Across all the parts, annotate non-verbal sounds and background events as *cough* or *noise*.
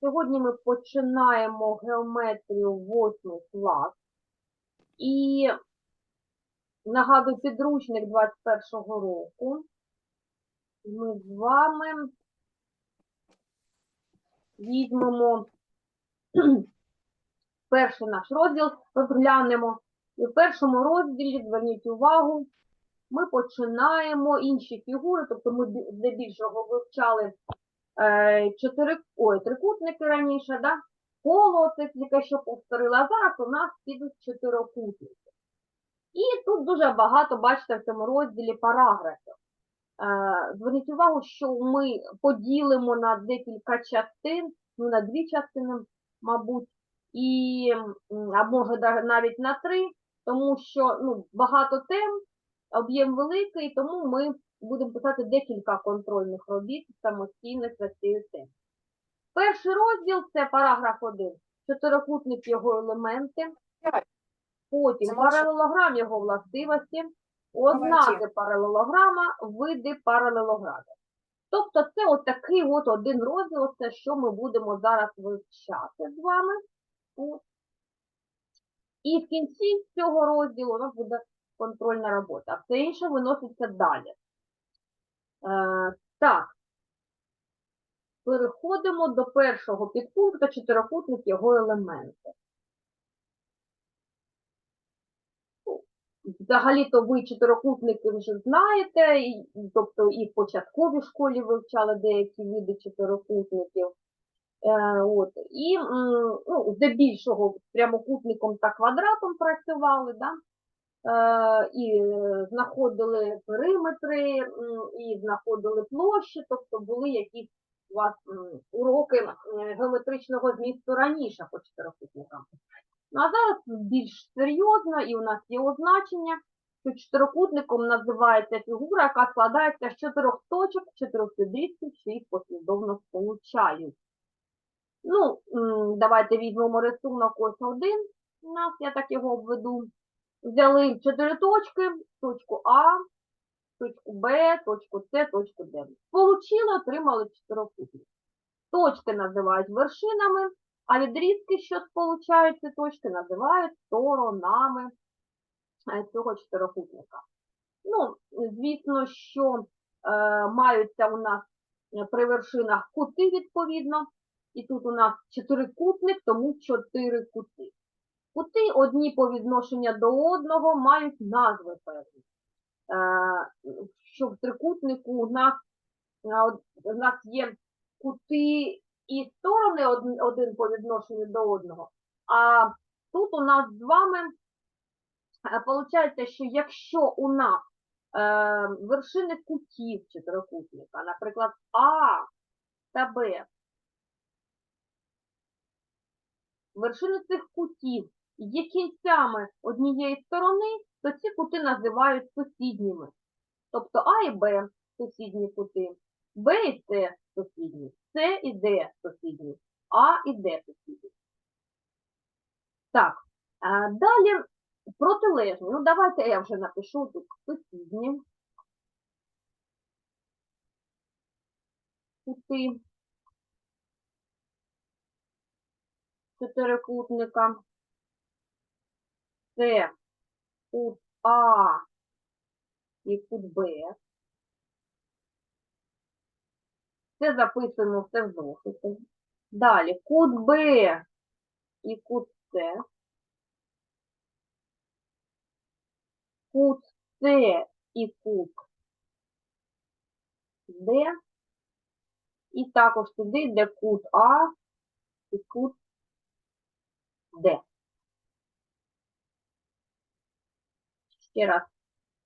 Сьогодні ми починаємо геометрію 8 клас. І нагадую підручник 21-го року. Ми з вами візьмемо *clears throat* перший наш розділ, розглянемо. І в першому розділі, зверніть увагу, ми починаємо інші фігури, тобто ми здебільшого вивчали чотири, ой, трикутники раніше, да? коло, це тільки що повторила, зараз у нас підуть чотирикутники. І тут дуже багато, бачите, в цьому розділі параграфів. Е, Зверніть увагу, що ми поділимо на декілька частин, ну на дві частини, мабуть, і, а може навіть на три, тому що ну, багато тем, об'єм великий, тому ми будемо писати декілька контрольних робіт самостійних за цією темою. Перший розділ це параграф 1, чотирикутник його елементи, потім паралелограм його властивості, ознаки паралелограма, види паралелограмів. Тобто це от такий от один розділ, це що ми будемо зараз вивчати з вами. І в кінці цього розділу у нас буде контрольна робота, а все інше виноситься далі. Е, так. Переходимо до першого підпункту чотирикутник його елементи. Взагалі-то ви чотирикутники вже знаєте, і, тобто і в початковій школі вивчали деякі види чотирикутників. Е, от, і ну, здебільшого прямокутником та квадратом працювали, да? Е, і знаходили периметри, і знаходили площі, тобто були якісь у вас уроки геометричного змісту раніше по чотирикутникам. Ну, а зараз більш серйозно, і у нас є означення, що чотирикутником називається фігура, яка складається з чотирьох точок, чотирьох підрізків, що їх послідовно сполучають. Ну, давайте візьмемо рисунок ось один. У нас, я так його обведу. Взяли чотири точки, точку А, точку Б, точку С, точку Д. Получили, отримали чотирикутник. Точки називають вершинами, а відрізки, що сполучають ці точки, називають сторонами е, цього чотирикутника. Ну, звісно, що е, маються у нас е, при вершинах кути відповідно. І тут у нас чотирикутник, тому чотири кути. Кути одні по відношенню до одного мають назви певні. Е, що в трикутнику у нас, е, у нас є кути і сторони один, по відношенню до одного. А тут у нас з вами виходить, що якщо у нас е, вершини кутів чотирикутника, наприклад, А та Б, вершини цих кутів є кінцями однієї сторони, то ці кути називають сусідніми. Тобто А і Б сусідні кути, Б і С сусідні, С і Д сусідні, А і Д сусідні. Так, далі протилежні. Ну, давайте я вже напишу тут сусідні. Кути. чотирикутника. Це кут А і кут Б. Це записуємо все в зошити. Далі кут Б і кут С. Кут С і кут Д. І також туди йде кут А і кут Д. Ще раз.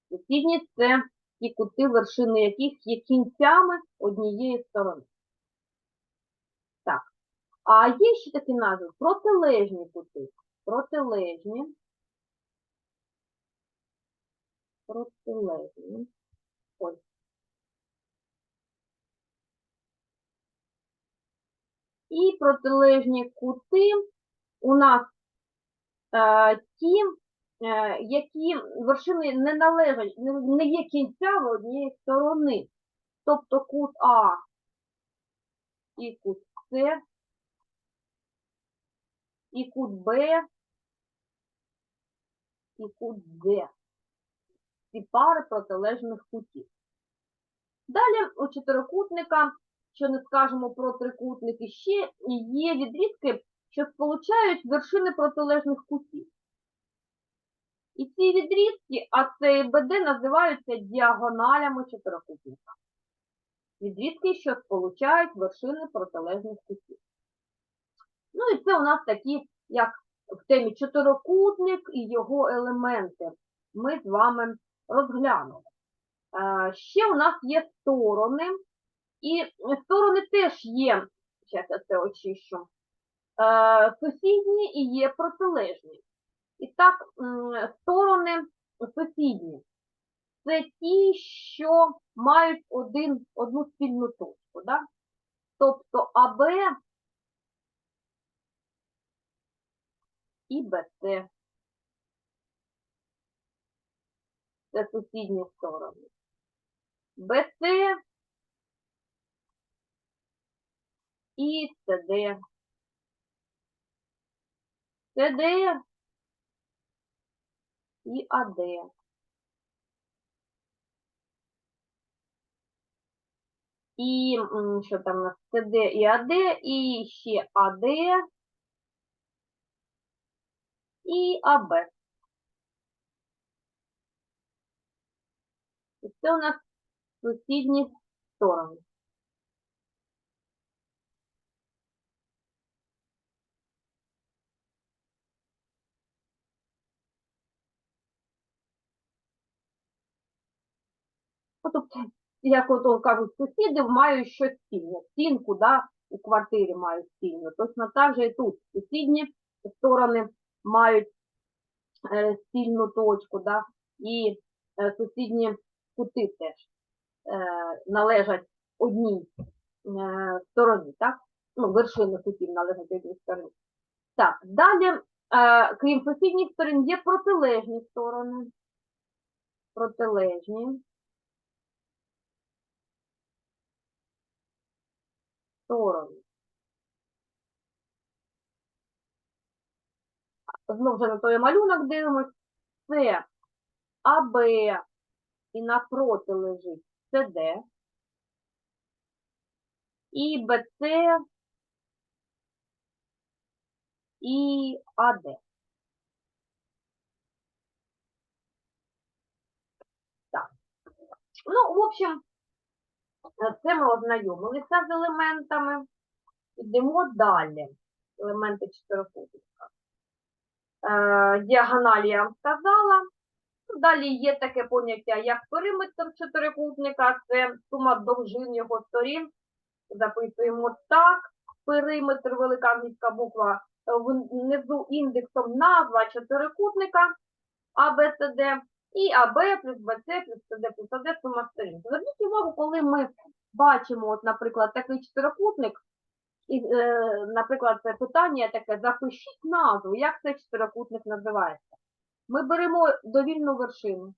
Сусідні це ті кути, вершини яких є кінцями однієї сторони. Так. А є ще такі назви протилежні кути. Протилежні. Протилежні. Ось. І протилежні кути у нас е, ті, які вершини не належать, не, є кінцями однієї сторони. Тобто кут А і кут С і кут Б, і кут Д. Ці пари протилежних кутів. Далі у чотирикутника, що не скажемо про трикутники, ще є відрізки, що сполучають вершини протилежних кутів. І ці відрізки, а і БД, називаються діагоналями чотирикутника. Відрізки, що сполучають вершини протилежних кутів. Ну і це у нас такі, як в темі чотирикутник і його елементи. Ми з вами розглянули. Е, Ще у нас є сторони, і сторони теж є, зараз я це очищу, е, сусідні і є протилежні. І так, сторони сусідні. Це ті, що мають один, одну спільну точку. Да? Тобто АБ і БЦ. Це сусідні сторони. БЦ і СД. СД і АД. І що там у нас СД і АД, і ще АД і АБ. І це у нас сусідні сторони. Тобто, як ото кажуть, сусіди мають щось спільне. Стінку, да, у квартирі мають спільну. Точно так же і тут сусідні сторони мають е, спільну точку, да, і е, сусідні кути теж е, належать одній е, стороні, так? Ну, вершини кутів належать одній стороні. Так, далі, е, крім сусідніх сторон, є протилежні сторони. Протилежні. Сторони. Знову вже на той малюнок дивимось. Це АБ і напроти лежить СД. І БЦ і АД. Так. Ну, в общем, Це ми ознайомилися з елементами. Йдемо далі. Елементи чотирикутника. Е, діагоналі я вам сказала. Далі є таке поняття, як периметр чотирикутника, це сума довжин його сторін. Записуємо так. Периметр, велика англійська буква, е, внизу індексом назва чотирикутника АБЦД і АБ плюс БЦ плюс СД плюс АД сума сторін. Зверніть увагу, коли ми бачимо, от, наприклад, такий чотирикутник, і, е, наприклад, це питання таке, запишіть назву, як цей чотирикутник називається. Ми беремо довільну вершину.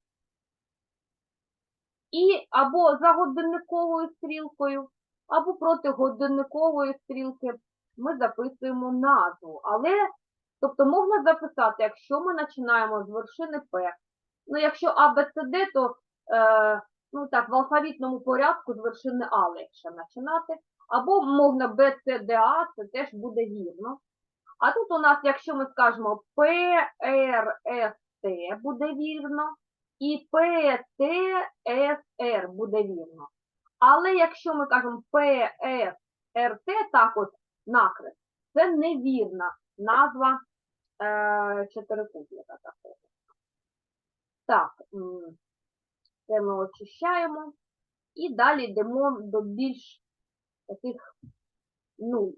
І або за годинниковою стрілкою, або проти годинникової стрілки ми записуємо назву. Але, тобто можна записати, якщо ми починаємо з вершини П. Ну, якщо А, Б, С, Д, то е, ну так, в алфавітному порядку з вершини А легше починати. Або можна Б, С, Д, А, це теж буде вірно. А тут у нас, якщо ми скажемо П, Р, С, Т буде вірно, і П, Т, С, Р буде вірно. Але якщо ми кажемо П, С, Р, Т, так от накрест, це невірна назва е, чотирикутника такого. Так, це ми очищаємо. І далі йдемо до більш таких ну,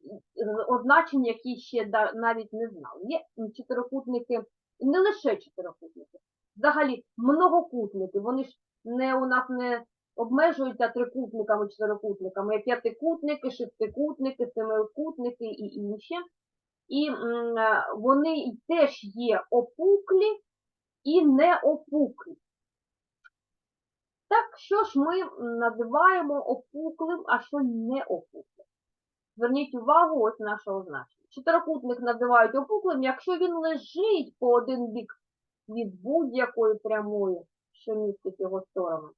означень, які ще навіть не знали. Є чотирикутники, не лише чотирикутники, взагалі многокутники. Вони ж не у нас не обмежуються трикутниками, чотирикутниками, є п'ятикутники, шестикутники, семикутники і інші. І е, вони теж є опуклі і не опуклі. Так, що ж ми називаємо опуклим, а що не опуклим? Зверніть увагу, ось наше означення. чотирикутник називають опуклим, якщо він лежить по один бік від будь-якої прямої, що містить його сторону.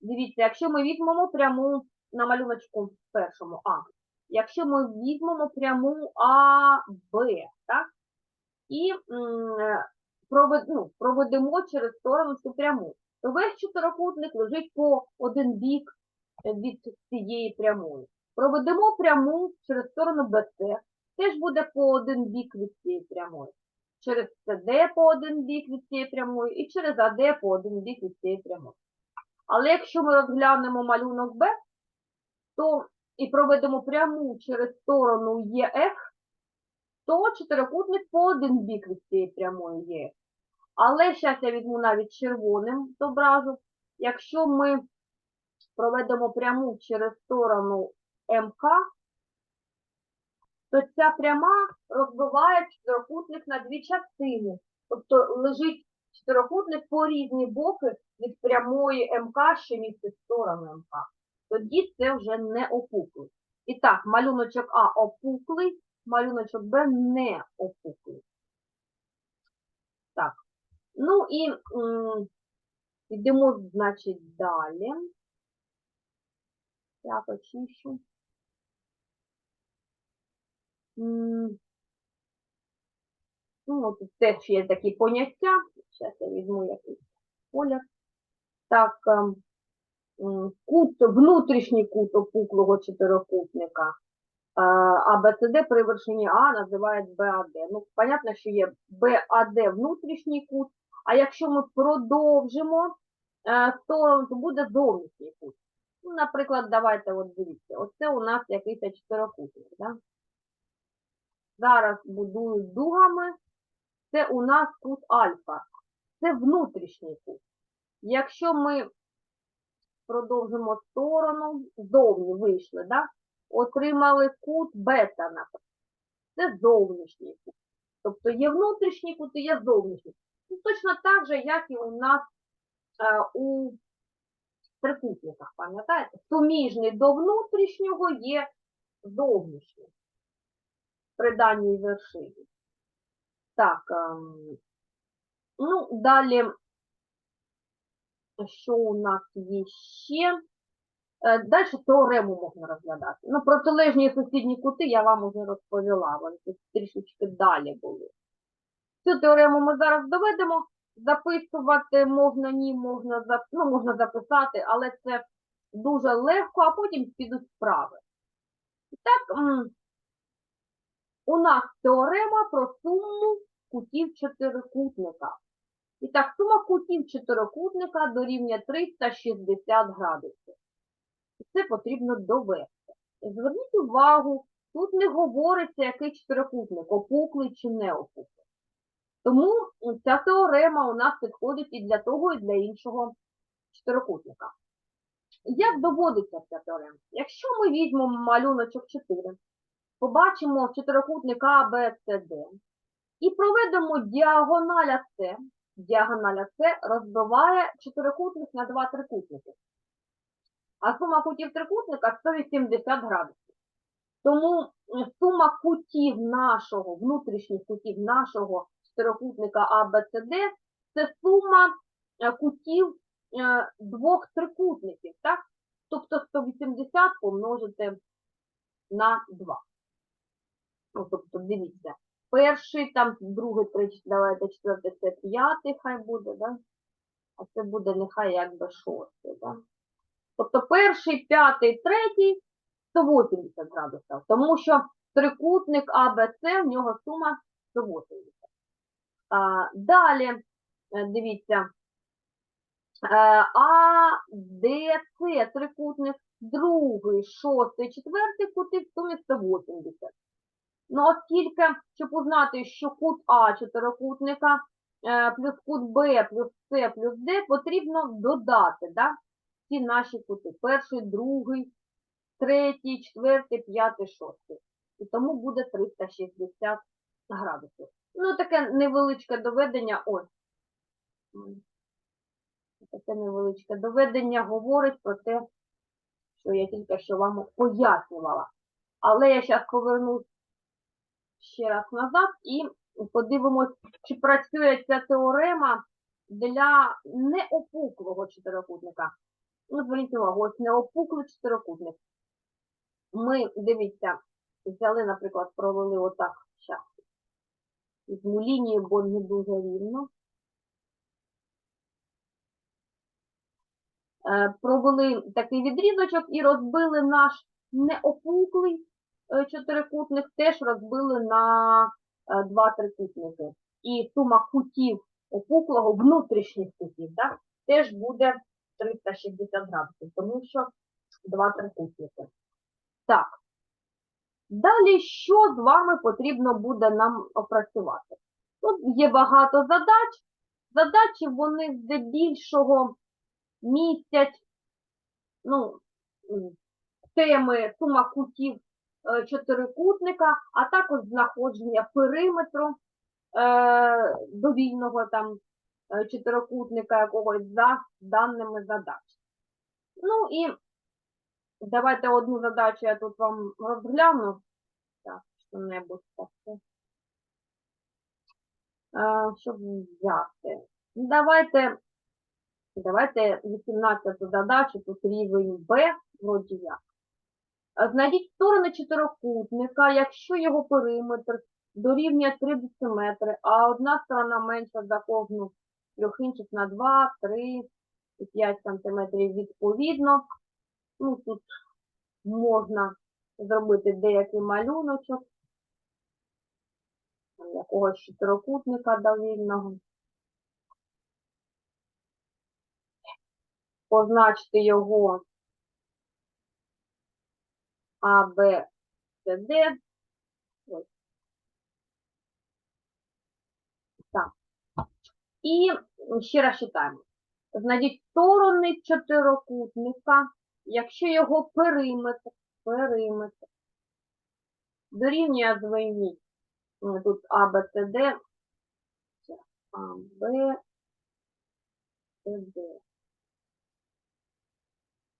Дивіться, якщо ми візьмемо пряму на малюночку першому А, якщо ми візьмемо пряму А, Б, так? І провед, ну, проведемо через сторону цю пряму, то весь чотирикутник лежить по один бік е, від цієї прямої. Проведемо пряму через сторону БЦ, теж буде по один бік від цієї прямої. Через СД по один бік від цієї прямої і через АД по один бік від цієї прямої. Але якщо ми розглянемо малюнок Б, то і проведемо пряму через сторону ЄФ, то чотирикутник по один бік від цієї прямої ЄФ. Але зараз я візьму навіть червоним зображу. Якщо ми проведемо пряму через сторону МК, то ця пряма розбиває чотирикутник на дві частини. Тобто лежить чотирикутник по різні боки від прямої МК, що містить сторону МК. Тоді це вже не опуклий. І так, малюночок А опуклий, малюночок Б не опуклий. Ну і йдемо, значить, далі. Так, очищу. М, Ну, от теж є такі поняття. Зараз я візьму якийсь колір. Так, кут, внутрішній кут опуклого чотирикутника. е, А БЦД при вершині А називають БАД. Ну, понятно, що є БАД внутрішній кут, а якщо ми продовжимо е, то буде зовнішній кут. Ну, наприклад, давайте от дивіться, оце у нас якийсь чотирикутник. Да? Зараз будую дугами. Це у нас кут альфа. Це внутрішній кут. Якщо ми продовжимо сторону, зовні вийшли, да? отримали кут бета, наприклад. Це зовнішній кут. Тобто є внутрішній кут і є зовнішній. Ну, точно так же, як і у нас е, у трикутниках, пам'ятаєте? Суміжний до внутрішнього є зовнішній при даній вершині. Так, ем, ну, далі, що у нас є ще? Е, Далі теорему можна розглядати. Ну, протилежні сусідні кути я вам уже розповіла, вони тут трішечки далі були. Цю теорему ми зараз доведемо. Записувати можна, ні, можна, ну, можна записати, але це дуже легко, а потім підуть справи. І так, у нас теорема про суму кутів чотирикутника. І так, сума кутів чотирикутника дорівнює 360 градусів. І це потрібно довести. Зверніть увагу, тут не говориться, який чотирикутник, опуклий чи не опуклий. Тому ця теорема у нас підходить і для того, і для іншого чотирикутника. Як доводиться ця теорема? Якщо ми візьмемо малюночок 4, побачимо чотирикутник А, Б, С, Д, і проведемо діагоналя С, діагоналя С розбиває чотирикутник на два трикутники. А сума кутів трикутника 180 градусів. Тому сума кутів нашого, внутрішніх кутів нашого чотирикутника А, Б, С, Д це сума е, кутів е, двох трикутників, так? Тобто 180 помножити на 2. Ну, тобто, дивіться, перший, там, другий, третій, давайте, четвертий, це п'ятий хай буде, да? А це буде нехай якби шостий, да? Тобто перший, п'ятий, третій 180 градусів, тому що трикутник АБЦ, в нього сума 180. А, далі, е, дивіться, е, АДЦ трикутник, другий, шостий, четвертий кути в сумі 180. Ну, оскільки, щоб узнати, що кут А чотирикутника е, плюс кут Б плюс С плюс Д, потрібно додати, да? ці наші кути. Перший, другий, третій, четвертий, п'ятий, шостий. І тому буде 360 градусів. Ну, таке невеличке доведення, ось. Таке невеличке доведення говорить про те, що я тільки що вам пояснювала. Але я зараз повернусь ще раз назад і подивимось, чи працює ця теорема для неопуклого чотирикутника. Ну, зверніть увагу, ось неопуклий чотирикутник. Ми, дивіться, взяли, наприклад, провели отак, щас. Візьму лінію, бо не дуже рівно. Е, Провели такий відрізочок і розбили наш неопуклий е, чотирикутник, теж розбили на е, два трикутники. І сума кутів опуклого внутрішніх кутів, так, теж буде 360 градусів, тому що два трикутники. Так. Далі, що з вами потрібно буде нам опрацювати? Тут є багато задач. Задачі вони здебільшого містять ну, теми сума кутів е, чотирикутника, а також знаходження периметру е, довільного там е, чотирикутника якогось за даними задач. Ну і давайте одну задачу я тут вам розгляну. Так, що-небудь таке. Е, Щоб взяти. Давайте, давайте 18 задачу, тут рівень Б, вроді як. Е, Знайдіть сторони чотирикутника, якщо його периметр дорівнює 3 дециметри, а одна сторона менша за кожну трьох інших на 2, 3 і 5 сантиметрів відповідно. Ну, тут можна зробити деякий малюночок якогось чотирикутника довільного. Позначити його А, Б, С, Д. Так. І ще раз читаємо. Знайдіть сторони чотирикутника, якщо його периметр, периметр дорівнює звільніть. Ну, Тут А, Б, С, Д. А, Б, С, Д.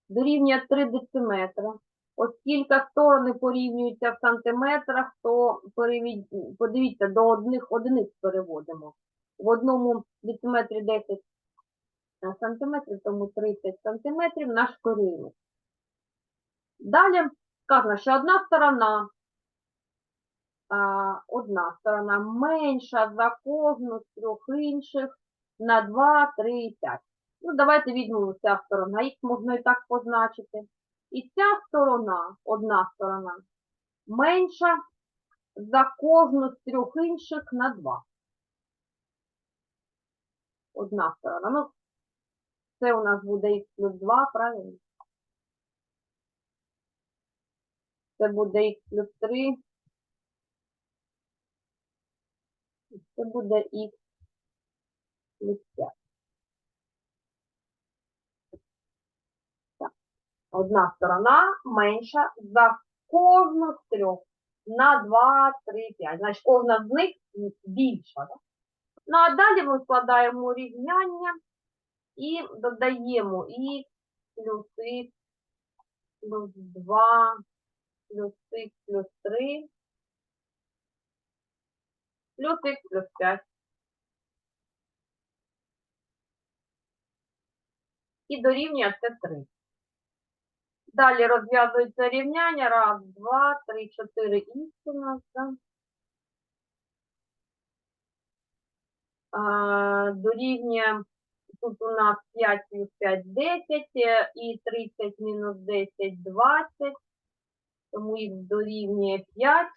Дорівнює 3 дециметри. Оскільки сторони порівнюються в сантиметрах, то подивіться, до одних одиниць переводимо. В одному дециметрі 10 сантиметрів, тому 30 сантиметрів наш периметр. Далі сказано, що одна сторона, одна сторона менша за кожну з трьох інших на 2, 3 і 5. Ну, давайте візьмемо ця сторона, їх можна і так позначити. І ця сторона, одна сторона, менша за кожну з трьох інших на 2. Одна сторона. Ну, це у нас буде х плюс 2, правильно? Це буде х плюс 3. Це буде х плюс 5. Так. Одна сторона менша за кожну з трьох на 2, 3, 5. Значить, кожна з них більша. Ну, а далі ми складаємо рівняння і додаємо х плюс х плюс 2 плюс х плюс 3 плюс х плюс 5. І дорівнює це 3. Далі розв'язується рівняння. Раз, два, три, чотири х у нас, да? Дорівнює, тут у нас 5 плюс 5, 10, е, і 30 мінус 10, 20, тому х дорівнює 5.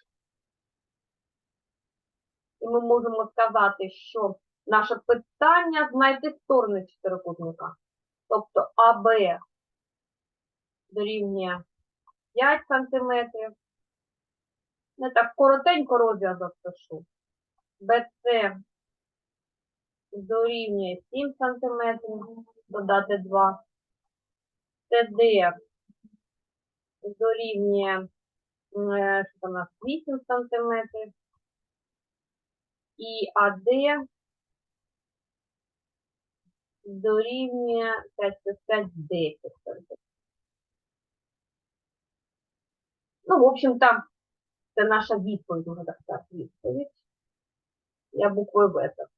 І ми можемо сказати, що наше питання знайти сторони чотирикутника. Тобто АБ дорівнює 5 сантиметрів. Не так коротенько розв'язок пишу. БЦ дорівнює 7 сантиметрів, додати 2. ТД дорівнює е, що там у нас 8 сантиметрів. І АД дорівнює 5 плюс 5 10 сантиметрів. Ну, в общем-то, Це наша відповідь, можна так сказати, відповідь. Я буквою Б так.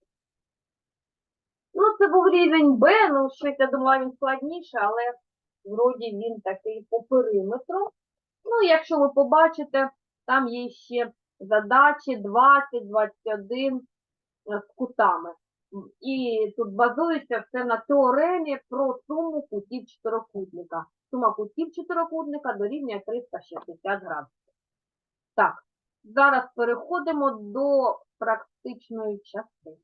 Ну, це був рівень Б, ну, щось я думала, він складніше, але вроді він такий по периметру. Ну, якщо ви побачите, там є ще задачі 20, 21 е, з кутами. І тут базується все на теоремі про суму кутів чотирикутника. Сума кутів чотирикутника дорівнює 360 градусів. Так, зараз переходимо до практичної частини.